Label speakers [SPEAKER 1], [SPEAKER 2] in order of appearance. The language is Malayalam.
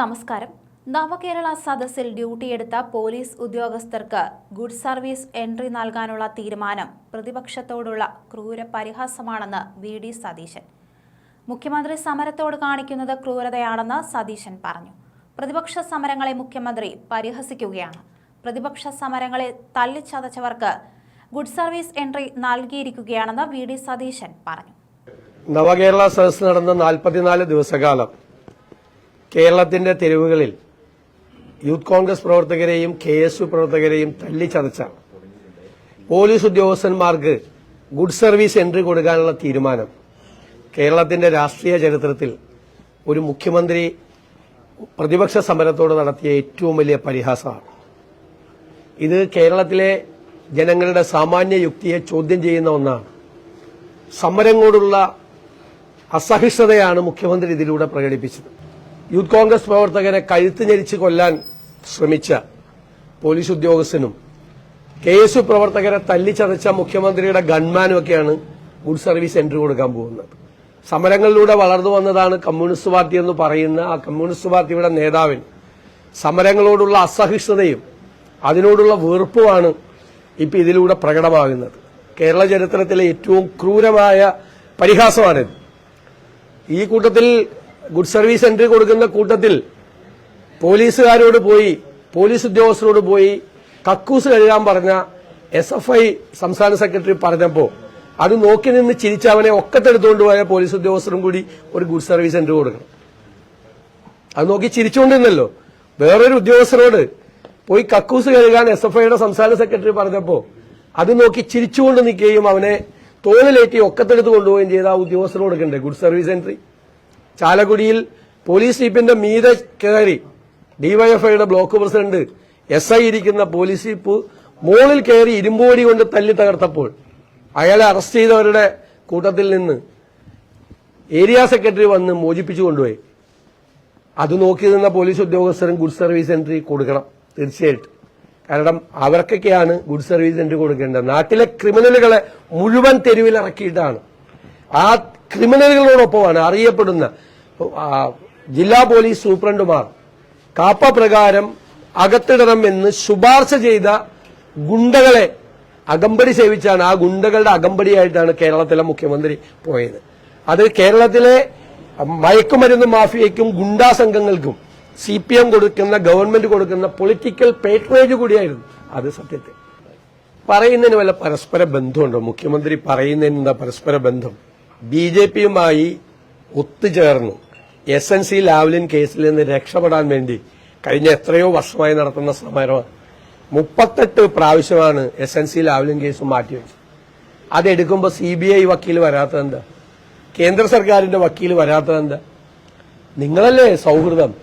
[SPEAKER 1] നമസ്കാരം. നവകേരള സദസ്സിൽ ഡ്യൂട്ടിയെടുത്ത പോലീസ് ഉദ്യോഗസ്ഥർക്ക് ഗുഡ് സർവീസ് എൻട്രി നൽകാനുള്ള തീരുമാനം പ്രതിപക്ഷത്തോടുള്ള ക്രൂര പരിഹാസമാണെന്ന് വി ഡി സതീശൻ. മുഖ്യമന്ത്രി സമരത്തോട് കാണിക്കുന്നത് ക്രൂരതയാണെന്ന് സതീശൻ പറഞ്ഞു. പ്രതിപക്ഷ സമരങ്ങളെ മുഖ്യമന്ത്രി പരിഹസിക്കുകയാണ്. പ്രതിപക്ഷ സമരങ്ങളെ തല്ലിച്ചതച്ചവർക്ക് ഗുഡ് സർവീസ് എൻട്രി നൽകിയിരിക്കുകയാണെന്ന് വി ഡി സതീശൻ പറഞ്ഞു.
[SPEAKER 2] നവകേരള സദസ് നടന്ന നാൽപ്പത്തിനാല് ദിവസകാലം കേരളത്തിന്റെ തെരുവുകളിൽ യൂത്ത് കോൺഗ്രസ് പ്രവർത്തകരെയും കെ എസ് യു പ്രവർത്തകരെയും തല്ലിച്ചതച്ച പോലീസ് ഉദ്യോഗസ്ഥന്മാർക്ക് ഗുഡ് സർവീസ് എൻട്രി കൊടുക്കാനുള്ള തീരുമാനം കേരളത്തിന്റെ രാഷ്ട്രീയ ചരിത്രത്തിൽ ഒരു മുഖ്യമന്ത്രി പ്രതിപക്ഷ സമരത്തോട് നടത്തിയ ഏറ്റവും വലിയ പരിഹാസമാണ്. ഇത് കേരളത്തിലെ ജനങ്ങളുടെ സാമാന്യ യുക്തിയെ ചോദ്യം ചെയ്യുന്ന ഒന്നാണ്. സമരങ്ങളോടുള്ള അസഹിഷ്ണുതയാണ് മുഖ്യമന്ത്രി ഇതിലൂടെ പ്രകടിപ്പിച്ചത്. യൂത്ത് കോൺഗ്രസ് പ്രവർത്തകനെ കഴുത്ത് ഞെരിച്ച് കൊല്ലാൻ ശ്രമിച്ച പോലീസ് ഉദ്യോഗസ്ഥനും കെ എസ് യു പ്രവർത്തകരെ തല്ലിച്ചതച്ച മുഖ്യമന്ത്രിയുടെ ഗൺമാനുമൊക്കെയാണ് ഗുഡ് സർവീസ് എൻട്രി കൊടുക്കാൻ പോകുന്നത്. സമരങ്ങളിലൂടെ വളർന്നു വന്നതാണ് കമ്മ്യൂണിസ്റ്റ് പാർട്ടി എന്ന് പറയുന്ന ആ കമ്മ്യൂണിസ്റ്റ് പാർട്ടിയുടെ നേതാവിന് സമരങ്ങളോടുള്ള അസഹിഷ്ണുതയും അതിനോടുള്ള വെറുപ്പുമാണ് ഇപ്പൊ ഇതിലൂടെ പ്രകടമാകുന്നത്. കേരള ചരിത്രത്തിലെ ഏറ്റവും ക്രൂരമായ പരിഹാസമാണിത്. ഈ കൂട്ടത്തിൽ ഗുഡ് സർവീസ് എൻട്രി കൊടുക്കുന്ന കൂട്ടത്തിൽ പോലീസുകാരോട് പോയി പോലീസ് ഉദ്യോഗസ്ഥരോട് പോയി കക്കൂസ് കഴുകാൻ പറഞ്ഞ എസ് എഫ് ഐ സംസ്ഥാന സെക്രട്ടറി പറഞ്ഞപ്പോ അത് നോക്കി നിന്ന് ചിരിച്ചവനെ ഒക്കത്തെടുത്തുകൊണ്ട് പോയ പോലീസ് ഉദ്യോഗസ്ഥരും കൂടി ഒരു ഗുഡ് സർവീസ് എൻട്രി കൊടുക്കണം. അത് നോക്കി ചിരിച്ചുകൊണ്ടിരുന്നല്ലോ. വേറൊരു ഉദ്യോഗസ്ഥരോട് പോയി കക്കൂസ് കഴുകാൻ എസ് എഫ് ഐയുടെ സംസ്ഥാന സെക്രട്ടറി പറഞ്ഞപ്പോ അത് നോക്കി ചിരിച്ചുകൊണ്ട് നിൽക്കുകയും അവനെ തോളിലേറ്റി ഒക്കത്തെടുത്ത് കൊണ്ടുപോവുകയും ചെയ്ത ആ ഉദ്യോഗസ്ഥരോട് കൊടുക്കണ്ടേ? Good service entry. ചാലക്കുടിയിൽ പോലീസ് ജീപ്പിന്റെ മീതെ കയറി ഡിവൈഎഫ്ഐയുടെ ബ്ലോക്ക് പ്രസിഡന്റ് എസ് ഐ ഇരിക്കുന്ന പോലീസ് ജീപ്പ് മുകളിൽ കയറി ഇരുമ്പോടി കൊണ്ട് തല്ലി തകർത്തപ്പോൾ അയാളെ അറസ്റ്റ് ചെയ്തവരുടെ കൂട്ടത്തിൽ നിന്ന് ഏരിയ സെക്രട്ടറി വന്ന് മോചിപ്പിച്ചു കൊണ്ടുപോയി. അത് നോക്കി നിന്ന പോലീസ് ഉദ്യോഗസ്ഥരും ഗുഡ് സർവീസ് എൻട്രി കൊടുക്കണം തീർച്ചയായിട്ടും. കാരണം അവർക്കൊക്കെയാണ് ഗുഡ് സർവീസ് എൻട്രി കൊടുക്കേണ്ടത്. നാട്ടിലെ ക്രിമിനലുകളെ മുഴുവൻ തെരുവിലിറക്കിയിട്ടാണ്. ആ ക്രിമിനലുകളോടൊപ്പമാണ് അറിയപ്പെടുന്ന ജില്ലാ പോലീസ് സൂപ്രണ്ടുമാർ. കാപ്പ പ്രകാരം അകത്തിടണം എന്ന് ശുപാർശ ചെയ്ത ഗുണ്ടകളെ അകമ്പടി സേവിച്ചാണ് ആ ഗുണ്ടകളുടെ അകമ്പടിയായിട്ടാണ് കേരളത്തിലെ മുഖ്യമന്ത്രി പോയത്. അത് കേരളത്തിലെ മയക്കുമരുന്ന് മാഫിയയ്ക്കും ഗുണ്ടാ സംഘങ്ങൾക്കും സി പി എം കൊടുക്കുന്ന ഗവൺമെന്റ് കൊടുക്കുന്ന പൊളിറ്റിക്കൽ പേട്രേജ് കൂടിയായിരുന്നു. അത് സത്യത്തിൽ. പറയുന്നതിന് വല്ല പരസ്പര ബന്ധമുണ്ടോ? മുഖ്യമന്ത്രി പറയുന്നതിന് എന്താ പരസ്പര ബന്ധം? ബി ജെ പിയുമായി ഒത്തുചേർന്നു. എസ് എൻ സി ലാവ്ലിൻ കേസിൽ നിന്ന് രക്ഷപ്പെടാൻ വേണ്ടി കഴിഞ്ഞ എത്രയോ വർഷമായി നടത്തുന്ന സമരമാണ് മുപ്പത്തെട്ട് പ്രാവശ്യമാണ് S N C Lavalin case മാറ്റിവെച്ചത്. അതെടുക്കുമ്പോൾ സി ബി ഐ വക്കീൽ വരാത്തതെന്താ കേന്ദ്ര സർക്കാരിന്റെ വക്കീൽ വരാത്തതെന്താ നിങ്ങളല്ലേ സൗഹൃദം?